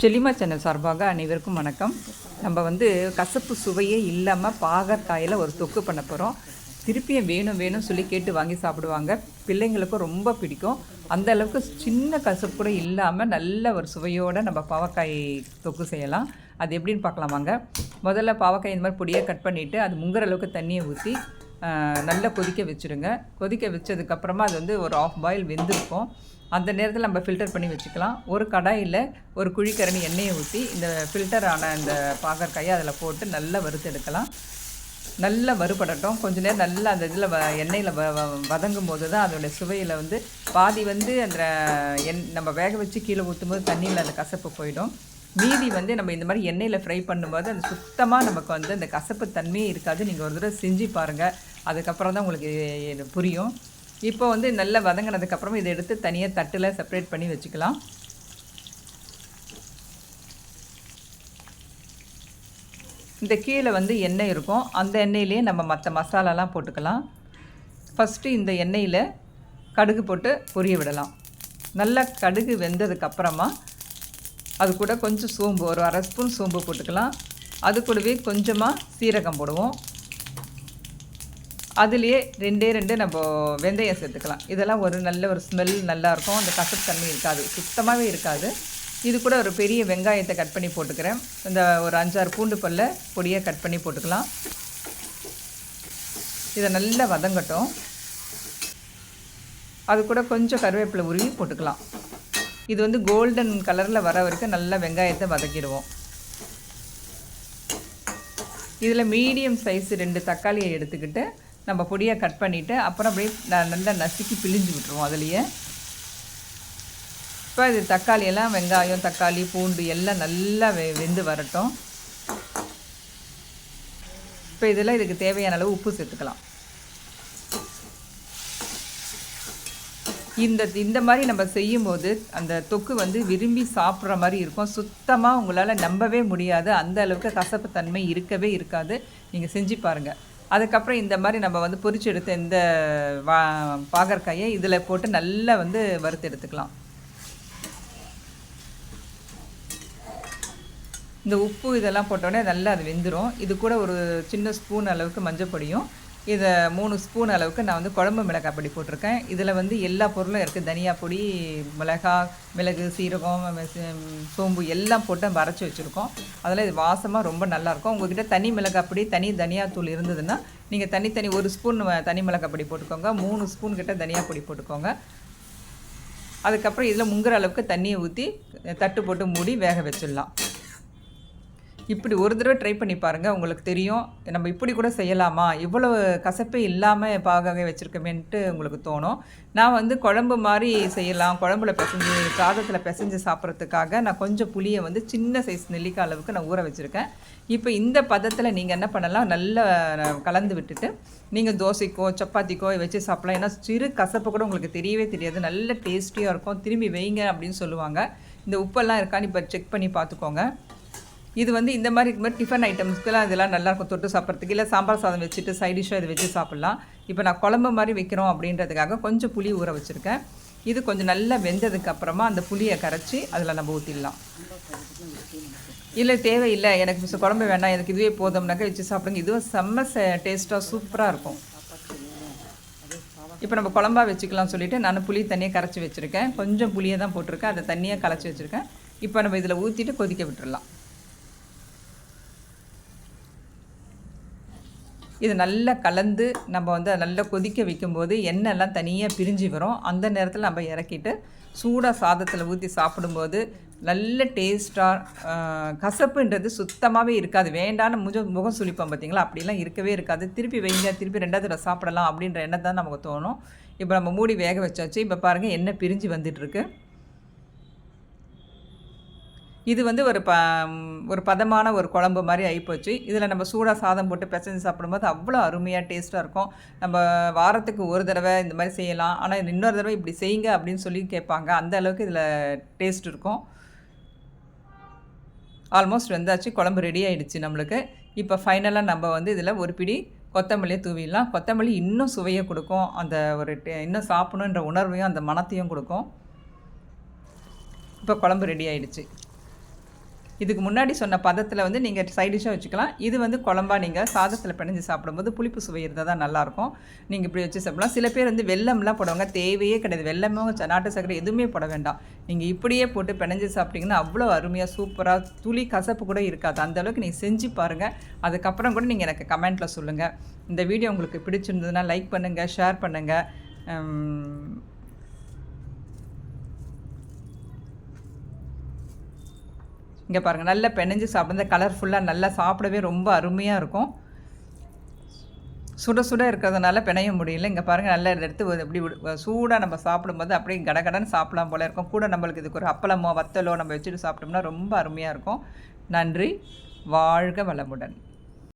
செல்லிமா channel சார்பாக அனைவருக்கும் வணக்கம். நம்ம வந்து கசப்பு சுவையே இல்லாமல் பாகற்காயில் ஒரு தொக்கு பண்ண போகிறோம் திருப்பியும் வேணும் வேணும் சொல்லி கேட்டு வாங்கி சாப்பிடுவாங்க. பிள்ளைங்களுக்கும் ரொம்ப பிடிக்கும். அந்த அளவுக்கு சின்ன கசப்பு கூட இல்லாமல் நல்ல ஒரு சுவையோடு நம்ம பாவக்காய் தொக்கு செய்யலாம். அது எப்படின்னு பார்க்கலாம் வாங்க. முதல்ல பாவக்காய் இந்த மாதிரி பொடியாக கட் பண்ணிவிட்டு அது முங்குற அளவுக்கு தண்ணியை ஊற்றி நல்லா கொதிக்க வச்சுருங்க. கொதிக்க வச்சதுக்கப்புறமா அது வந்து ஒரு ஆஃப் பாயில் வெந்திருக்கும். அந்த நேரத்தில் நம்ம ஃபில்டர் பண்ணி வச்சுக்கலாம். ஒரு கடாயில் ஒரு குழிக்கரணி எண்ணெயை ஊற்றி இந்த ஃபில்டர் ஆன இந்த பாகற்காயை அதில் போட்டு நல்லா வறுத்து எடுக்கலாம். நல்லா வறுபடட்டும். கொஞ்ச நேரம் நல்லா அந்த இதில் வ எண்ணெயில் வ வ- வதங்கும் போது தான் அதோடய சுவையில் வந்து பாதி வந்து அந்த எண் நம்ம வேக வச்சு கீழே ஊற்றும் போது தண்ணியில் அந்த கசப்பு போயிடும். மீதி வந்து நம்ம இந்த மாதிரி எண்ணெயில் ஃப்ரை பண்ணும்போது அது சுத்தமாக நமக்கு வந்து அந்த கசப்பு தன்மையே இருக்காது. நீங்கள் ஒரு தடவை செஞ்சு பாருங்கள் அதுக்கப்புறம் தான் உங்களுக்கு இது புரியும். இப்போ வந்து நல்லா வதங்கினதுக்கப்புறமா இதை எடுத்து தனியாக தட்டில் செப்பரேட் பண்ணி வச்சுக்கலாம். இந்த கீழே வந்து எண்ணெய் இருக்கும். அந்த எண்ணெயிலே நம்ம மற்ற மசாலாலாம் போட்டுக்கலாம். ஃபஸ்ட்டு இந்த எண்ணெயில் கடுகு போட்டு பொரிய விடலாம். நல்லா கடுகு வெந்ததுக்கப்புறமா அது கூட கொஞ்சம் சோம்பு ஒரு அரை ஸ்பூன் சோம்பு போட்டுக்கலாம். அது கூடவே கொஞ்சமாக சீரகம் போடுவோம். அதுலேயே ரெண்டே ரெண்டு நம்ம வெந்தயம் சேர்த்துக்கலாம். இதெல்லாம் ஒரு நல்ல ஒரு ஸ்மெல் நல்லாயிருக்கும் அந்த கசப்பு தன்மை இருக்காது. சுத்தமாகவே இருக்காது. இது கூட ஒரு பெரிய வெங்காயத்தை கட் பண்ணி போட்டுக்கிறேன். இந்த ஒரு அஞ்சாறு பூண்டு பல்ல பொடியாக கட் பண்ணி போட்டுக்கலாம். இதை நல்லா வதங்கட்டும். அது கூட கொஞ்சம் கருவேப்பிலை உருவி போட்டுக்கலாம். இது வந்து கோல்டன் கலரில் வர வரைக்கும் நல்லா வெங்காயத்தை வதக்கிடுவோம். இதில் மீடியம் சைஸ் ரெண்டு தக்காளியை எடுத்துக்கிட்டு நம்ம பொடியை கட் பண்ணிவிட்டு அப்புறம் அப்படியே ந- நல்லா நசுக்கி பிழிஞ்சு விட்டுருவோம் அதுலேயே. இப்போ இது தக்காளி எல்லாம் வெங்காயம் தக்காளி பூண்டு எல்லாம் நல்லா வெ வெந்து வரட்டும். இப்போ இதில் இதுக்கு தேவையான அளவு உப்பு சேர்த்துக்கலாம். இந்த இந்த மாதிரி நம்ம செய்யும்போது அந்த தொக்கு வந்து விரும்பி சாப்பிட்ற மாதிரி இருக்கும். சுத்தமாக உங்களால் நம்பவே முடியாது. அந்த அளவுக்கு கசப்பு தன்மை இருக்கவே இருக்காது. நீங்கள் செஞ்சு பாருங்கள் அதுக்கப்புறம் இந்த மாதிரி நம்ம வந்து பொரிச்சு எடுத்த இந்த வா பாகற்காயை இதில் போட்டு நல்லா வந்து வறுத்து எடுத்துக்கலாம். இந்த உப்பு இதெல்லாம் போட்டோடனே நல்லா அது வெந்துடும் இது கூட ஒரு சின்ன ஸ்பூன் அளவுக்கு மஞ்சள் பொடியும் இதை மூணு ஸ்பூன் அளவுக்கு நான் வந்து குழம்பு மிளகாய் பொடி போட்டிருக்கேன். இதில் வந்து எல்லா பொருளும் இருக்குது தனியா பொடி மிளகாய் மிளகு சீரகம் சோம்பு எல்லாம் போட்டு வரைச்சி அரைச்சி வச்சுருக்கோம். அதில் இது வாசமாக ரொம்ப நல்லாயிருக்கும் உங்ககிட்ட தனி மிளகாய் பொடி தனி தனியாத்தூள் இருந்ததுன்னா நீங்கள் தனித்தனி ஒரு ஸ்பூன் தனி மிளகாய் பொடி போட்டுக்கோங்க. மூணு ஸ்பூன் கிட்ட தனியா பொடி போட்டுக்கோங்க. அதுக்கப்புறம் இதில் முங்குற அளவுக்கு தண்ணியை ஊற்றி தட்டு போட்டு மூடி வேக வச்சிடலாம். இப்படி ஒரு தடவை ட்ரை பண்ணி பாருங்கள் உங்களுக்கு தெரியும். நம்ம இப்படி கூட செய்யலாமா? இவ்வளவு கசப்பே இல்லாமல் பாகவே வச்சுருக்கமேன்ட்டு உங்களுக்கு தோணும். நான் வந்து குழம்பு மாதிரி செய்யலாம். குழம்புல பிசைஞ்சு சாதத்தில் பிசைஞ்சு சாப்பிட்றதுக்காக நான் கொஞ்சம் புளியை வந்து சின்ன சைஸ் நெல்லிக்காய் அளவுக்கு நான் ஊற வச்சுருக்கேன். இப்போ இந்த பதத்தில் நீங்கள் என்ன பண்ணலாம்? நல்லா கலந்து விட்டுட்டு நீங்கள் தோசைக்கோ சப்பாத்திக்கோ வச்சு சாப்பிடலாம். ஏன்னா சிறு கசப்பு கூட உங்களுக்கு தெரியவே தெரியாது. நல்ல டேஸ்டியாக இருக்கும். திரும்பி வைங்க அப்படின்னு சொல்லுவாங்க. இந்த உப்பெல்லாம் இருக்கான்னு இப்போ செக் பண்ணி பார்த்துக்கோங்க. இது வந்து இந்த மாதிரி மாதிரி டிஃபன் ஐட்டம்ஸ்க்கெல்லாம் இதெல்லாம் நல்லாயிருக்கும். தொட்டு சாப்பிட்றதுக்கு. இல்லை சாம்பார் சாதம் வச்சுட்டு சைட் டிஷ்ஷாக இதை வச்சு சாப்பிட்லாம். இப்போ நான் குழம்பு மாதிரி வைக்கிறோம் அப்படின்றதுக்காக கொஞ்சம் புளி ஊற வச்சுருக்கேன். இது கொஞ்சம் நல்லா வெந்ததுக்கு அப்புறமா அந்த புளியை கரைச்சி அதில் நம்ம ஊற்றிடலாம் இல்லை தேவையில்லை. எனக்கு மிஸ் குழம்பு வேணாம். எனக்கு இதுவே போதும்னாக்கா வச்சு சாப்பிடுங்க. இதுவும் செம்ம டேஸ்ட்டாக சூப்பராக இருக்கும். இப்போ நம்ம குழம்பா வச்சுக்கலாம் சொல்லிவிட்டு நான் புளி தண்ணியை கரைச்சி வச்சுருக்கேன். கொஞ்சம் புளியை தான் போட்டிருக்கேன். அதை தண்ணியை கரைச்சி வச்சுருக்கேன். இப்போ நம்ம இதில் ஊற்றிட்டு கொதிக்க விட்டுடலாம் இது நல்லா கலந்து நம்ம வந்து அதை நல்லா கொதிக்க வைக்கும்போது எண்ணெய்லாம் தனியாக பிரிஞ்சு வரும். அந்த நேரத்தில் நம்ம இறக்கிட்டு சூடாக சாதத்தில் ஊற்றி சாப்பிடும்போது நல்ல டேஸ்ட்டாக கசப்புன்றது சுத்தமாகவே இருக்காது. வேண்டான்னு முஜ முகம் சுழிப்போம் பார்த்தீங்களா அப்படிலாம் இருக்கவே இருக்காது. திருப்பி வைங்க திருப்பி ரெண்டாவது தடவை சாப்பிடலாம் அப்படின்ற எண்ணம் தான் நமக்கு தோணும். இப்போ நம்ம மூடி வேக வச்சாச்சு. இப்போ பாருங்கள் எண்ணெய் பிரிஞ்சு வந்துட்டுருக்கு. இது வந்து ஒரு ப ஒரு பதமான ஒரு குழம்பு மாதிரி ஆகிப்போச்சு இதில் நம்ம சூடாக சாதம் போட்டு பிசைஞ்சு சாப்பிடும்போது அவ்வளோ அருமையாக டேஸ்ட்டாக இருக்கும். நம்ம வாரத்துக்கு ஒரு தடவை இந்த மாதிரி செய்யலாம். ஆனால் இன்னொரு தடவை இப்படி செய்யுங்க அப்படின்னு சொல்லி கேட்பாங்க. அந்த அளவுக்கு இதில் டேஸ்ட் இருக்கும். ஆல்மோஸ்ட் வந்தாச்சு குழம்பு ரெடி ஆகிடுச்சு நம்மளுக்கு. இப்போ ஃபைனலாக நம்ம வந்து இதில் ஒரு பிடி கொத்தமல்லியை தூவிடலாம். கொத்தமல்லி இன்னும் சுவையை கொடுக்கும். அந்த ஒரு டே- இன்னும் சாப்பிடணுன்ற உணர்வையும் அந்த மனத்தையும் கொடுக்கும். இப்போ குழம்பு ரெடி ஆகிடுச்சு இதுக்கு முன்னாடி சொன்ன பதத்தில் வந்து நீங்கள் சைடிஷாக வச்சுக்கலாம். இது வந்து குழம்பா நீங்கள் சாதத்தில் பிணைஞ்சு சாப்பிடும்போது புளிப்பு சுவை இருந்தால் தான் நல்லாயிருக்கும். நீங்கள் இப்படி வச்சு சாப்பிடலாம். சில பேர் வந்து வெள்ளம்லாம் போடுவாங்க. தேவையே கிடையாது. வெள்ளமும் நாட்டு சர்க்கரை எதுவுமே போட வேண்டாம். நீங்கள் இப்படியே போட்டு பிணைஞ்சு சாப்பிட்டீங்கன்னா அவ்வளோ அருமையாக சூப்பராக துளி கசப்பு கூட இருக்காது. அந்த அளவுக்கு நீங்கள் செஞ்சு பாருங்கள் அதுக்கப்புறம் கூட நீங்கள் எனக்கு கமெண்ட்டில் சொல்லுங்கள் இந்த வீடியோ உங்களுக்கு பிடிச்சிருந்ததுன்னா லைக் பண்ணுங்கள் ஷேர் பண்ணுங்கள் இங்கே பாருங்கள் நல்லா பெனஞ்சு சாப்பிடுங்க கலர்ஃபுல்லாக நல்லா சாப்பிடவே ரொம்ப அருமையாக இருக்கும். சுட சுட இருக்கிறதுனால பிணைய முடியல. இங்கே பாருங்கள் நல்லா இதை எடுத்து ஒரு இப்படி விடு- சூடாக நம்ம சாப்பிடும்போது அப்படியே கடகடன்னு சாப்பிடலாம் போல இருக்கும். கூட நம்மளுக்கு இதுக்கு ஒரு அப்பளமோ வத்தலோ நம்ம வச்சுட்டு சாப்பிட்டோம்னா ரொம்ப அருமையாக இருக்கும். நன்றி. வாழ்க வளமுடன்.